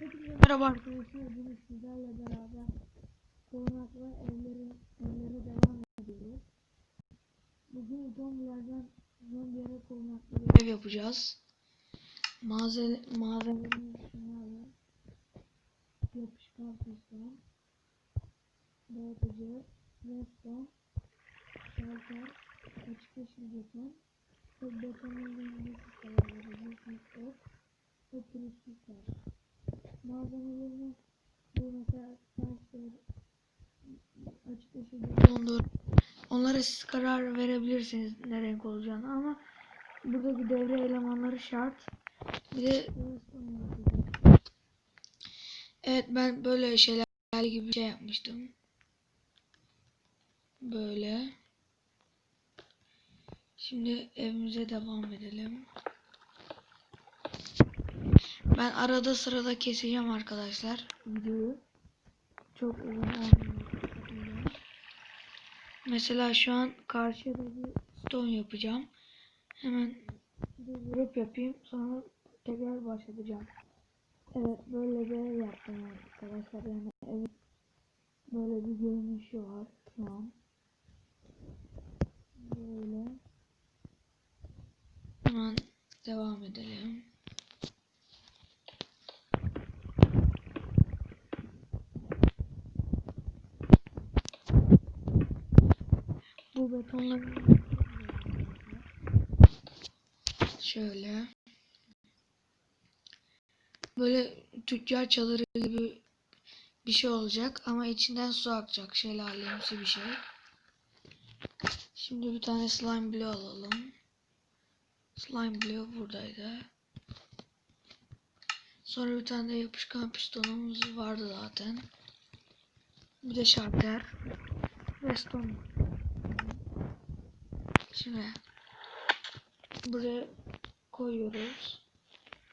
Merhaba arkadaşlar, bugün sizlerle beraber korunaklı evleri, evlere devam ediyoruz. Bugün zombilerden zombilere korunaklı bir ev yapacağız. Malzeme, malzemelerimiz şunlarla. Yapışkan piston, dağıtıcı, redstone, şalter, açık yeşil beton, ve betonun rengi sistemleri, ok ve pürüzsüzler malzemelerini bu mesela taşlar açık ışığı dondur. Onlara siz karar verebilirsiniz ne renk olacağını ama buradaki devre elemanları şart. Bir de Evet ben böyle şeyler gibi şey yapmıştım. Böyle. Şimdi evimize devam edelim. Ben arada sırada keseceğim arkadaşlar videoyu. Çok uzun olmuyor. Mesela şu an karşıda bir stone yapacağım. Hemen bir grup yapayım sonra tekrar başlatacağım. Evet böyle ev yaptım arkadaşlar yani evet böyle bir görünüşü var şu an. Böyle. Hemen devam edelim. Bu betonları şöyle böyle tüccar çadırı gibi bir şey olacak ama içinden su akacak şelalemsi bir şey. Şimdi bir tane slime bloğu alalım. Slime bloğu buradaydı. Sonra bir tane de yapışkan pistonumuz vardı zaten. Bir de şarter. Reston. Şimdi buraya koyuyoruz.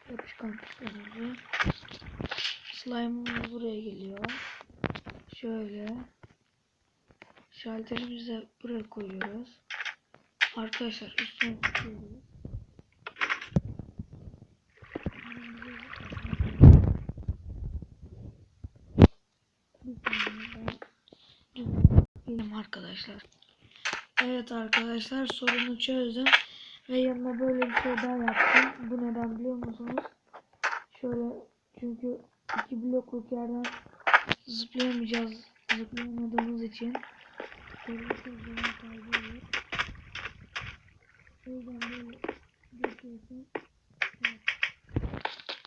Yapışkan pistonumuzu. Slime'ımız buraya geliyor. Şöyle. Şalterimizi buraya koyuyoruz. Arkadaşlar üstüne tutuyoruz. Arkadaşlar. Evet arkadaşlar sorunu çözdüm. Ve yanına böyle bir şey daha yaptım. Bu neden biliyor musunuz? Şöyle çünkü iki blokluk yerden zıplayamayacağız. Zıplayamadığımız için. Böyle bir şey zaman kaybı olur. O yüzden böyle geçiyorsun. Evet.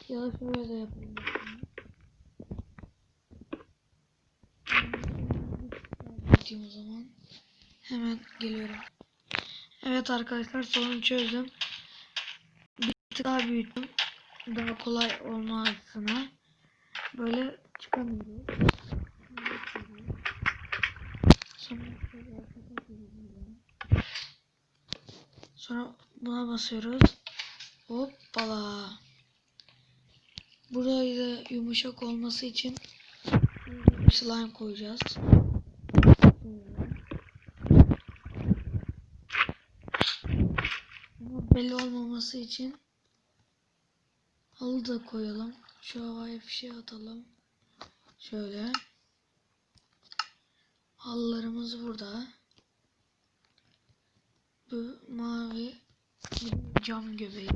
Ya da şöyle de yapabilirsiniz. Bakayım o zaman. Hemen geliyorum. Evet arkadaşlar sorunu çözdüm. Bir tık daha büyüttüm. Daha kolay olmasına. Böyle çıkamıyoruz. Sonra, Sonra buna basıyoruz. Hoppala. Burayı da yumuşak olması için slime koyacağız. Ama belli olmaması için halı da koyalım. Şu havaya fişe atalım. Şöyle. Halılarımız burada. Bu mavi cam göbeği.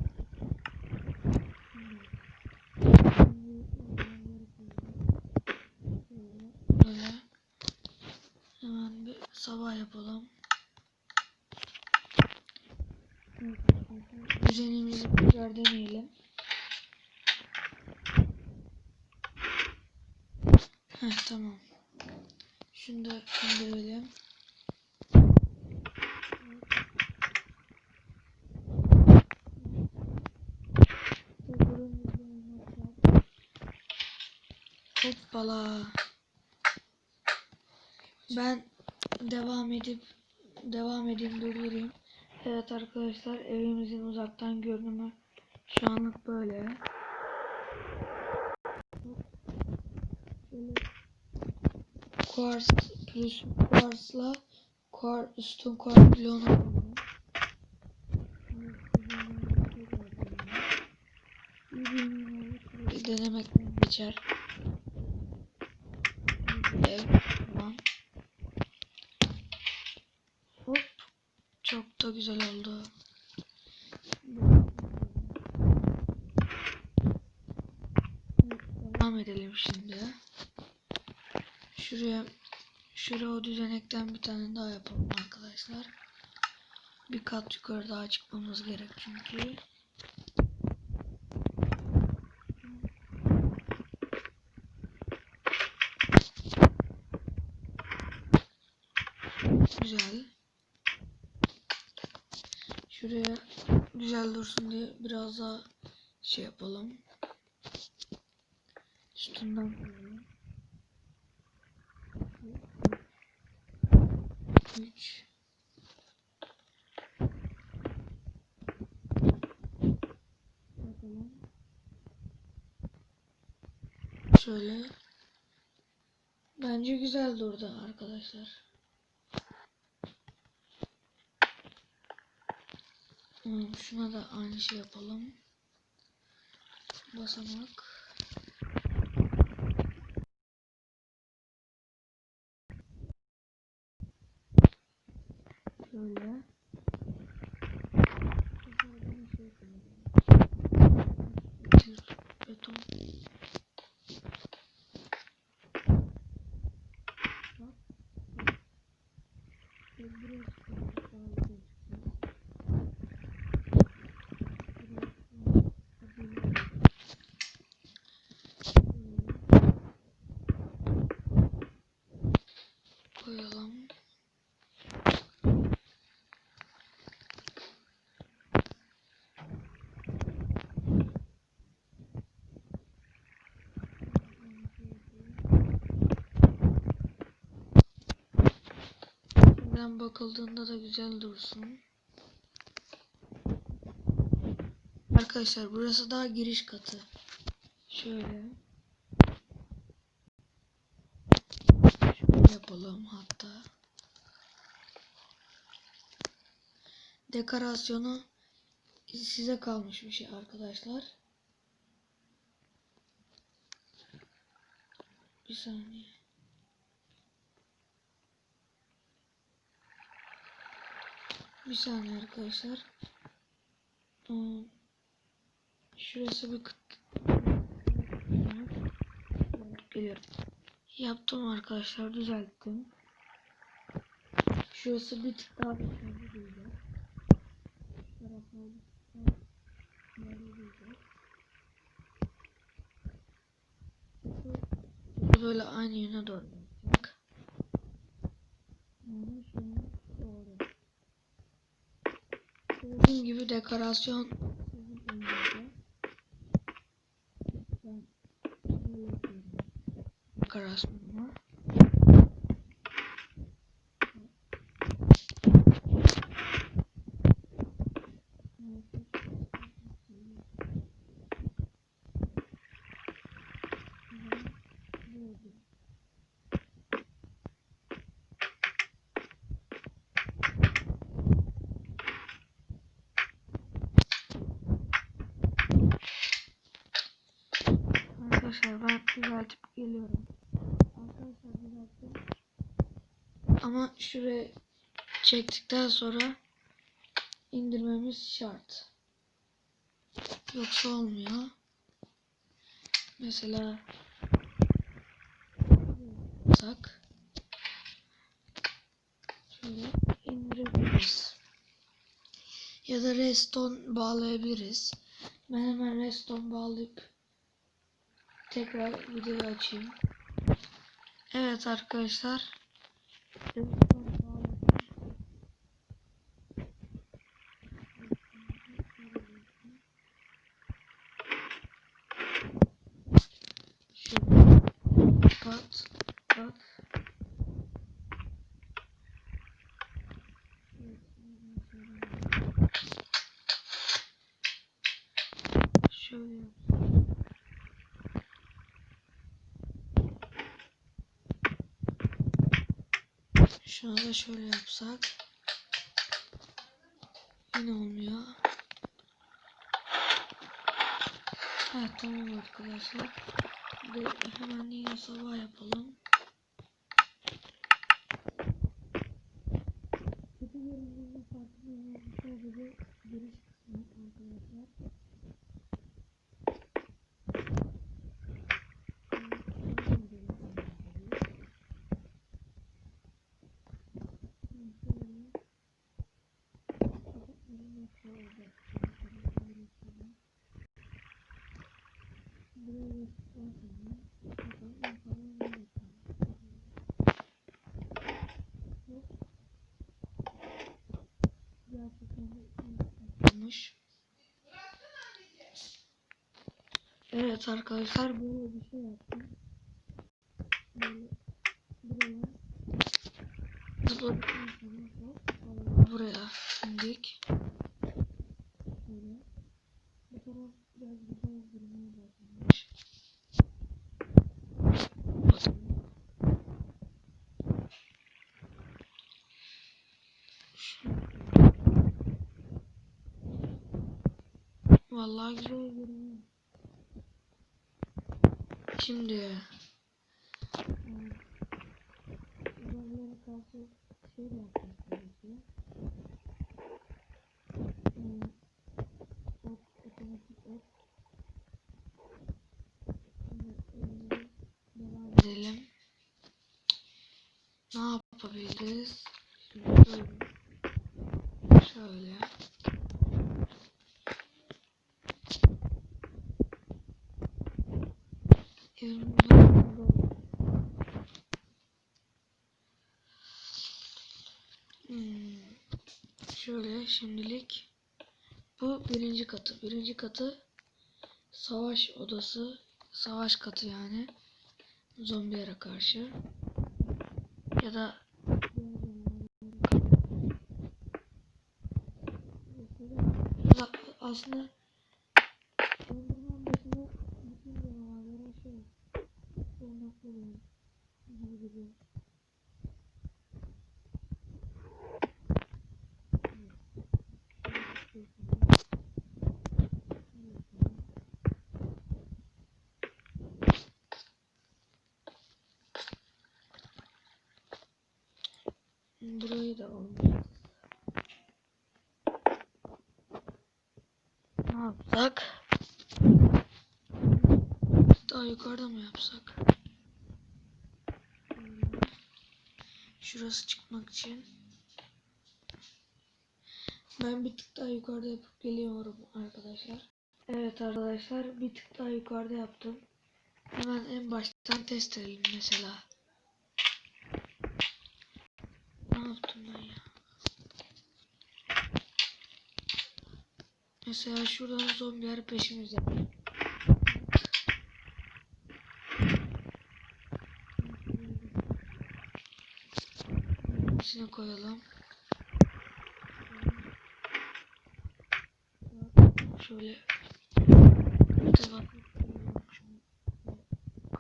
Böyle. Hemen bir sabah yapalım. Düzenimizi tekrar deneyelim. Heh tamam. Şunu da indirelim. Hoppala. Ben devam edip devam edeyim durdurayım. Evet arkadaşlar evimizin uzaktan görünümü şu anlık böyle. Şöyle kuars plus kuarsla kuar üstün kuars bloğunu. Bir denemek geçer. Ev tamam. Hop. Çok da güzel oldu. Devam edelim şimdi. Şuraya şuraya o düzenekten bir tane daha yapalım arkadaşlar. Bir kat yukarı daha çıkmamız gerek çünkü. Güzel. Şuraya güzel dursun diye biraz daha şey yapalım. Üstünden koyalım. 3 Bakalım. Şöyle. Bence güzel durdu arkadaşlar. Hmm, şuna da aynı şey yapalım. Basamak. Şöyle. Beton. Buradan bakıldığında da güzel dursun. Arkadaşlar burası daha giriş katı. Şöyle. Şöyle yapalım hatta. Dekorasyonu size kalmış bir şey arkadaşlar. Bir saniye. Bir saniye arkadaşlar. Şurası bir kıt. Geliyorum. Yaptım arkadaşlar düzelttim. Şurası bir tık daha bir daha böyle aynı yöne doğru şunu doğru. Dediğim gibi dekorasyon. Sizin elinizde. Ben böyle yapıyorum. Dekorasyonumu. Arkadaşlar ben düzeltip geliyorum. Arkadaşlar düzelttim. Ama şuraya çektikten sonra indirmemiz şart. Yoksa olmuyor. Mesela sak şöyle indirebiliriz. Ya da reston bağlayabiliriz. Ben hemen reston bağlayıp tekrar video açayım. Evet arkadaşlar. Reston bağladım. Şöyle kat kat şöyle yapayım. Şuna da şöyle yapsak yine olmuyor. Evet tamam arkadaşlar. Bir hemen yine sabah yapalım. Evet arkadaşlar böyle bir şey yaptım. Buraya buraya indik. Bu taraf biraz güzel durmaya başlamış. Vallahi güzel görünüyor. Şimdi de yapmak gerekiyor. Hmm, ok, otomatik ok. Şimdi elimizde devam edelim. Ne yapabiliriz? Şimdi şöyle. Şöyle. Hmm. Şöyle şimdilik bu birinci katı. Birinci katı savaş odası. Savaş katı yani. Zombilere karşı. Ya da aslında Enderman dışında bütün canavarlara şey korunaklı gibi gibi. Burayı da olmuş. Ne yapsak? Yukarıda mı yapsak? Hmm. Şurası çıkmak için. Ben bir tık daha yukarıda yapıp geliyorum arkadaşlar. Evet arkadaşlar bir tık daha yukarıda yaptım. Hemen en baştan test edelim mesela. Ne yaptım ben ya? Mesela şuradan zombiler peşimizde. Koyalım. Şöyle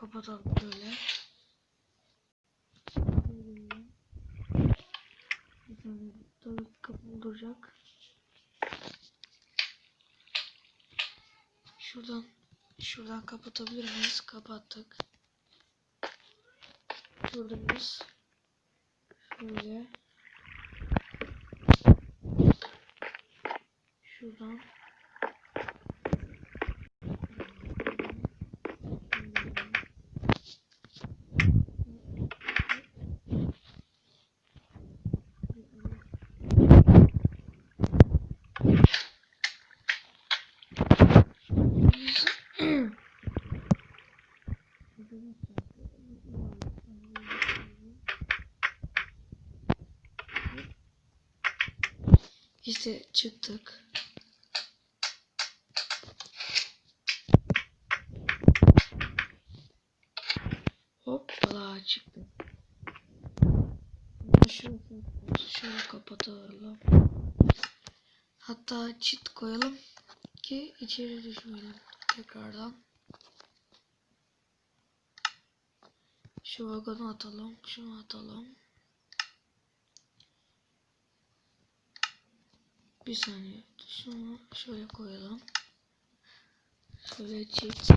kapatalım böyle. Bir tane kapı duracak. Şuradan şuradan kapatabilir miyiz? Kapattık. Durdururuz. Şöyle. Şuradan. İşte çıktık. Hoppala çıktık. Şurası, şöyle kapatalım. Hatta çit koyalım ki içeri düşmeyelim tekrardan. Şu vagonu atalım, şunu atalım. Bir saniye. Şunu şöyle koyalım. Şöyle çift.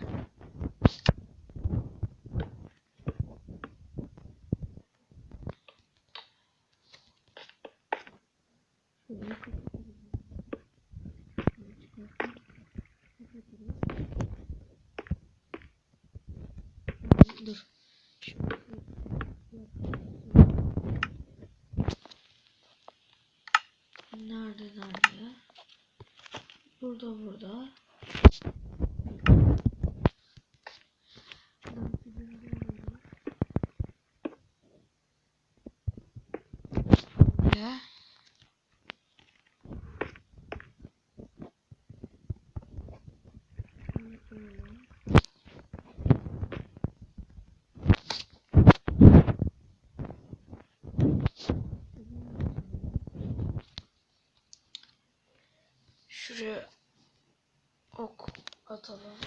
dur. Şu- Nerede nerede? Burada burada. Böyle. Şunu koyalım. Şuraya ok atalım.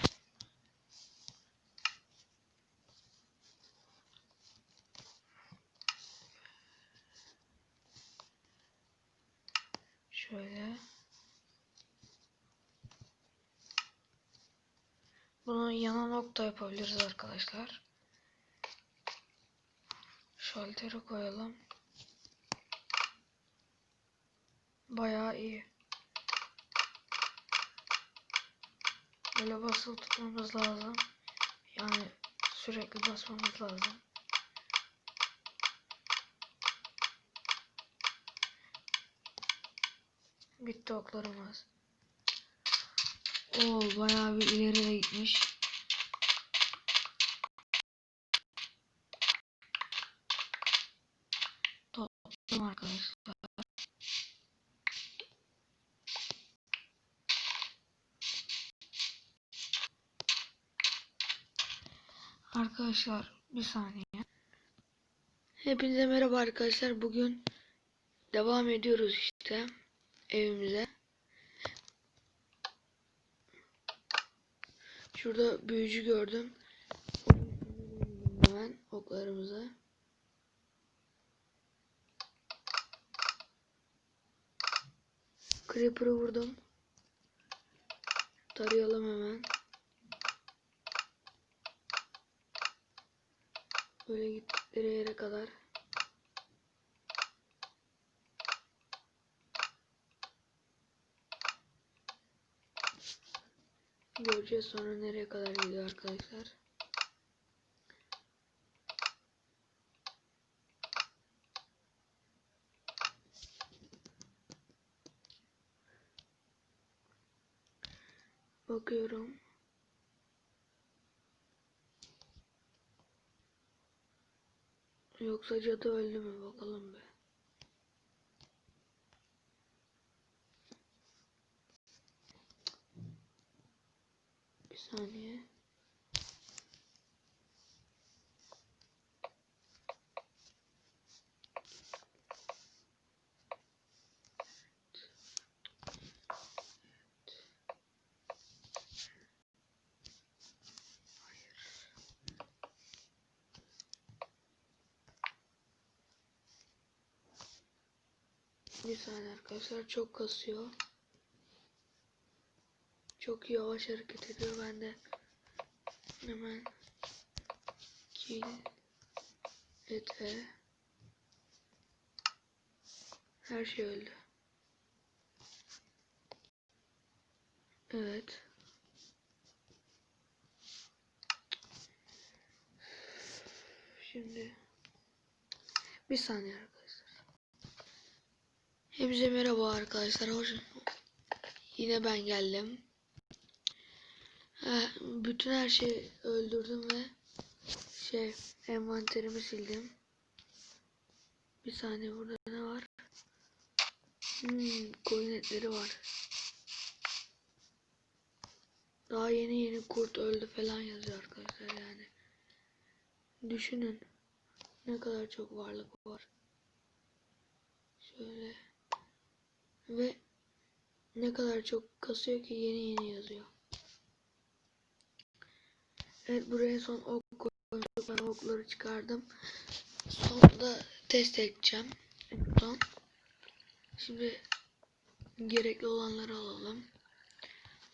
Şöyle. Bunu yana nokta yapabiliriz arkadaşlar. Şalteri koyalım. Bayağı iyi. Böyle basılı tutmamız lazım. Yani sürekli basmamız lazım. Bitti oklarımız. Oo bayağı bir ileri de gitmiş. Topladım arkadaşlar. Arkadaşlar bir saniye. Hepinize merhaba arkadaşlar. Bugün devam ediyoruz işte evimize. Şurada büyücü gördüm. Hemen oklarımıza. Creeper'ı vurdum. Tarayalım hemen. Böyle gittikleri yere kadar. Göreceğiz sonra nereye kadar gidiyor arkadaşlar. Bakıyorum. Yoksa cadı öldü mü bakalım be. Bir saniye. Bir saniye arkadaşlar çok kasıyor. Çok yavaş hareket ediyor ben de hemen kill ete her şey öldü. Evet. Şimdi bir saniye arkadaşlar. Hepinize merhaba arkadaşlar. Hoş Yine ben geldim. Bütün her şeyi öldürdüm ve şey envanterimi sildim. Bir saniye burada ne var? Hmm, koyun etleri var. Daha yeni yeni kurt öldü falan yazıyor arkadaşlar yani. Düşünün ne kadar çok varlık var. Şöyle ve ne kadar çok kasıyor ki yeni yeni yazıyor. Evet buraya son ok koymuştuk. Ben okları çıkardım. Sonunda test edeceğim. Son. Şimdi gerekli olanları alalım.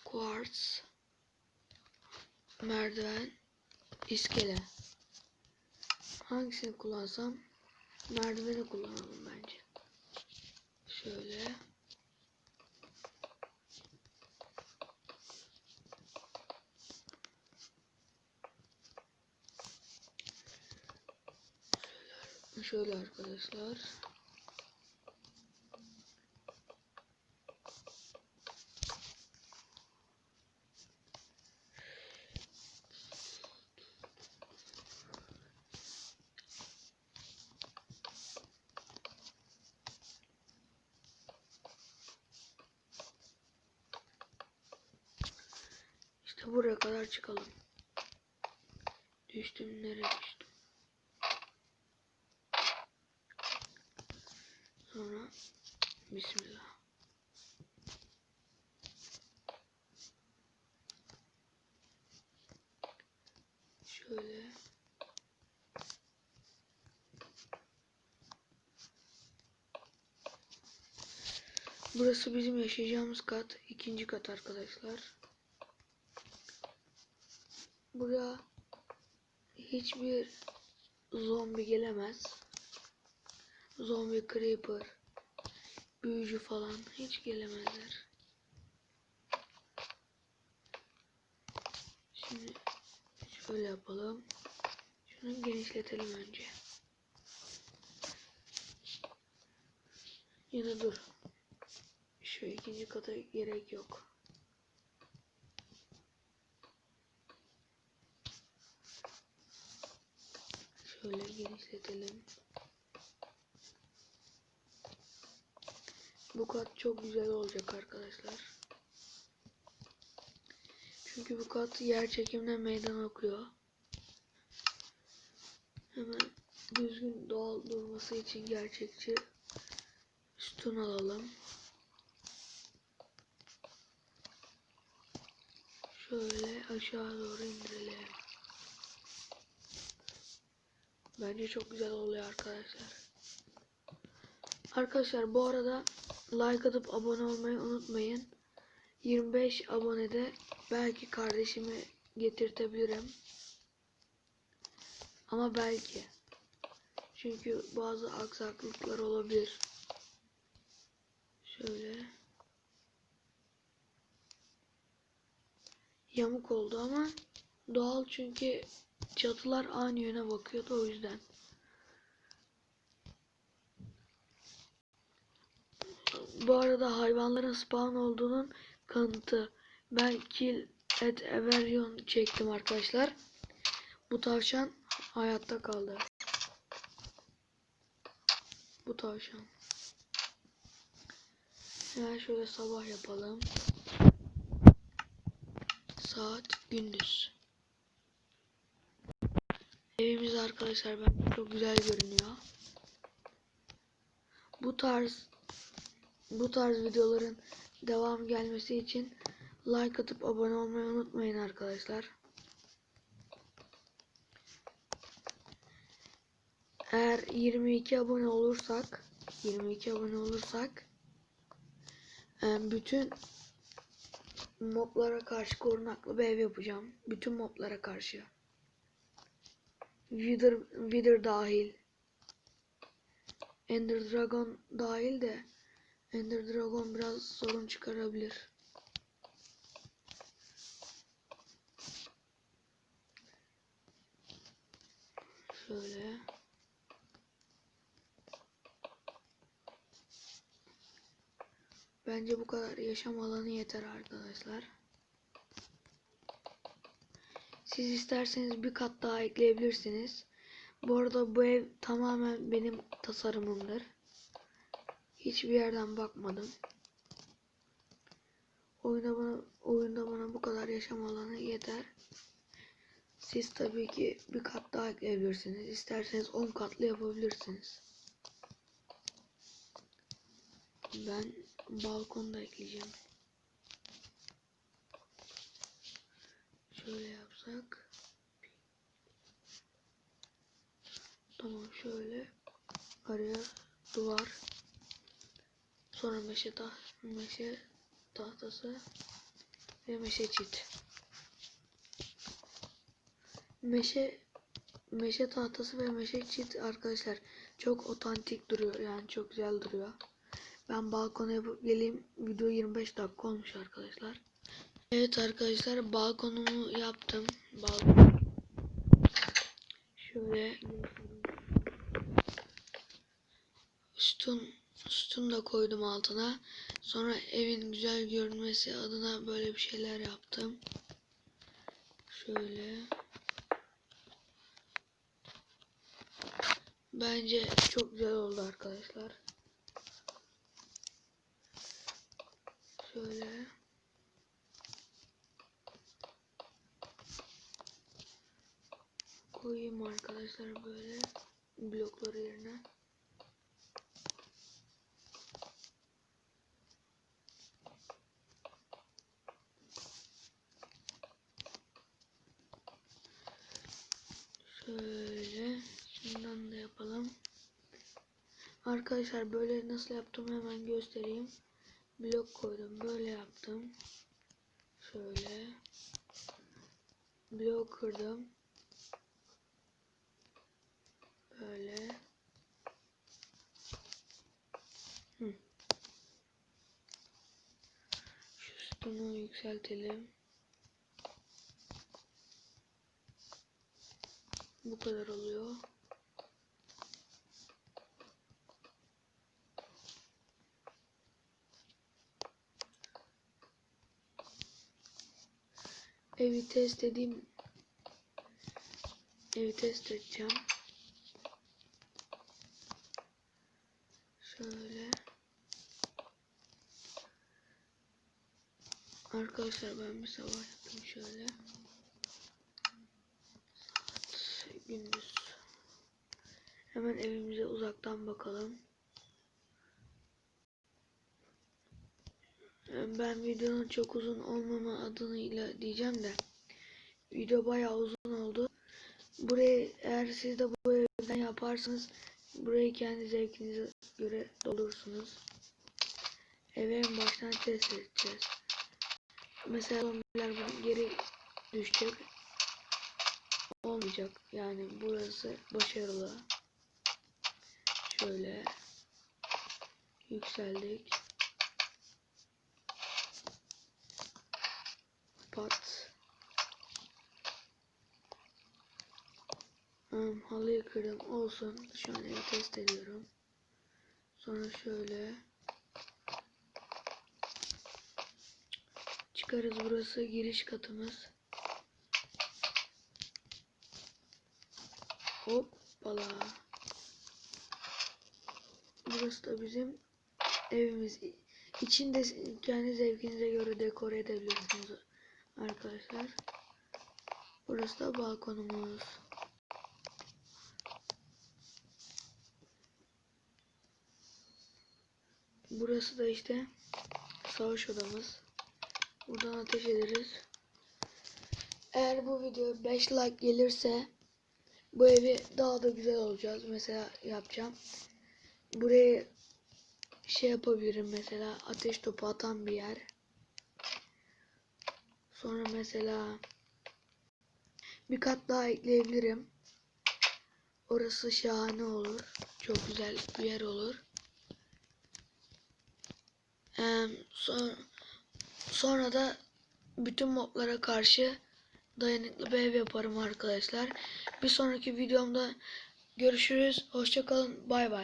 Quartz, merdiven, iskele. Hangisini kullansam? Merdiveni kullanalım bence. Şöyle. Şöyle arkadaşlar. İşte buraya kadar çıkalım. Düştüm? Sonra Bismillah. Şöyle. Burası bizim yaşayacağımız kat. ikinci kat arkadaşlar. Buraya hiçbir zombi gelemez. Zombi creeper, büyücü falan hiç gelemezler. Şimdi şöyle yapalım. Şunu genişletelim önce. Da dur. Şu ikinci kata gerek yok. Şöyle genişletelim. Bu kat çok güzel olacak arkadaşlar. Çünkü bu kat yer çekimine meydan okuyor. Hemen düzgün doğal durması için gerçekçi sütun alalım. Şöyle aşağı doğru indirelim. Bence çok güzel oluyor arkadaşlar. Arkadaşlar bu arada like atıp abone olmayı unutmayın. 25 abonede belki kardeşimi getirtebilirim. Ama belki. Çünkü bazı aksaklıklar olabilir. Şöyle. Yamuk oldu ama doğal çünkü çatılar aynı yöne bakıyordu o yüzden. Bu arada hayvanların spawn olduğunun kanıtı. Ben kill et everyon çektim arkadaşlar. Bu tavşan hayatta kaldı. Bu tavşan. Hemen şöyle sabah yapalım. Saat gündüz. Evimiz arkadaşlar ben çok güzel görünüyor. Bu tarz bu tarz videoların devam gelmesi için like atıp abone olmayı unutmayın arkadaşlar. Eğer 22 abone olursak 22 abone olursak e, bütün moblara karşı korunaklı bir ev yapacağım. Bütün moblara karşı. Wither, Wither dahil. Ender Dragon dahil de Ender Dragon biraz sorun çıkarabilir. Şöyle. Bence bu kadar yaşam alanı yeter arkadaşlar. Siz isterseniz bir kat daha ekleyebilirsiniz. Bu arada bu ev tamamen benim tasarımımdır. Hiçbir yerden bakmadım. Oyunda bana, oyunda bana bu kadar yaşam alanı yeter. Siz tabii ki bir kat daha ekleyebilirsiniz. İsterseniz 10 katlı yapabilirsiniz. Ben balkon da ekleyeceğim. Şöyle yapsak. Tamam şöyle. Araya duvar. Sonra meşe, ta meşe tahtası ve meşe çit. Meşe meşe tahtası ve meşe çit arkadaşlar çok otantik duruyor yani çok güzel duruyor. Ben balkona yapıp geleyim. Video 25 dakika olmuş arkadaşlar. Evet arkadaşlar balkonumu yaptım. Balkon. Şöyle sütun sütun da koydum altına. Sonra evin güzel görünmesi adına böyle bir şeyler yaptım. Şöyle. Bence çok güzel oldu arkadaşlar. Şöyle. Koyayım arkadaşlar böyle blokları yerine. Şöyle şundan da yapalım. Arkadaşlar böyle nasıl yaptım hemen göstereyim. Blok koydum böyle yaptım. Şöyle. Blok kırdım. Böyle. Hı. Şu sütunu yükseltelim. Bu kadar oluyor. Evi test edeyim. Evi test edeceğim. Şöyle. Arkadaşlar ben bir sabah yaptım şöyle. Saat gündüz. Hemen evimize uzaktan bakalım. Ben videonun çok uzun olmama adıyla diyeceğim de video bayağı uzun oldu. Burayı eğer siz de bu evden yaparsanız burayı kendi zevkinize göre doldurursunuz. Eve en baştan test edeceğiz. Mesela zombiler geri düşecek. Olmayacak. Yani burası başarılı. Şöyle yükseldik. Pat. Hmm, halıyı kırdım. Olsun. Evi test ediyorum. Sonra şöyle. Çıkarız. Burası giriş katımız. Hoppala. Burası da bizim evimiz. İçinde kendi zevkinize göre dekore edebilirsiniz arkadaşlar. Burası da balkonumuz. Burası da işte savaş odamız. Buradan ateş ederiz. Eğer bu video 5 like gelirse bu evi daha da güzel olacağız. Mesela yapacağım. Buraya şey yapabilirim mesela ateş topu atan bir yer. Sonra mesela bir kat daha ekleyebilirim. Orası şahane olur. Çok güzel bir yer olur. Ee, son, sonra da bütün moblara karşı dayanıklı bir ev yaparım arkadaşlar. Bir sonraki videomda görüşürüz. Hoşçakalın. Bay bay.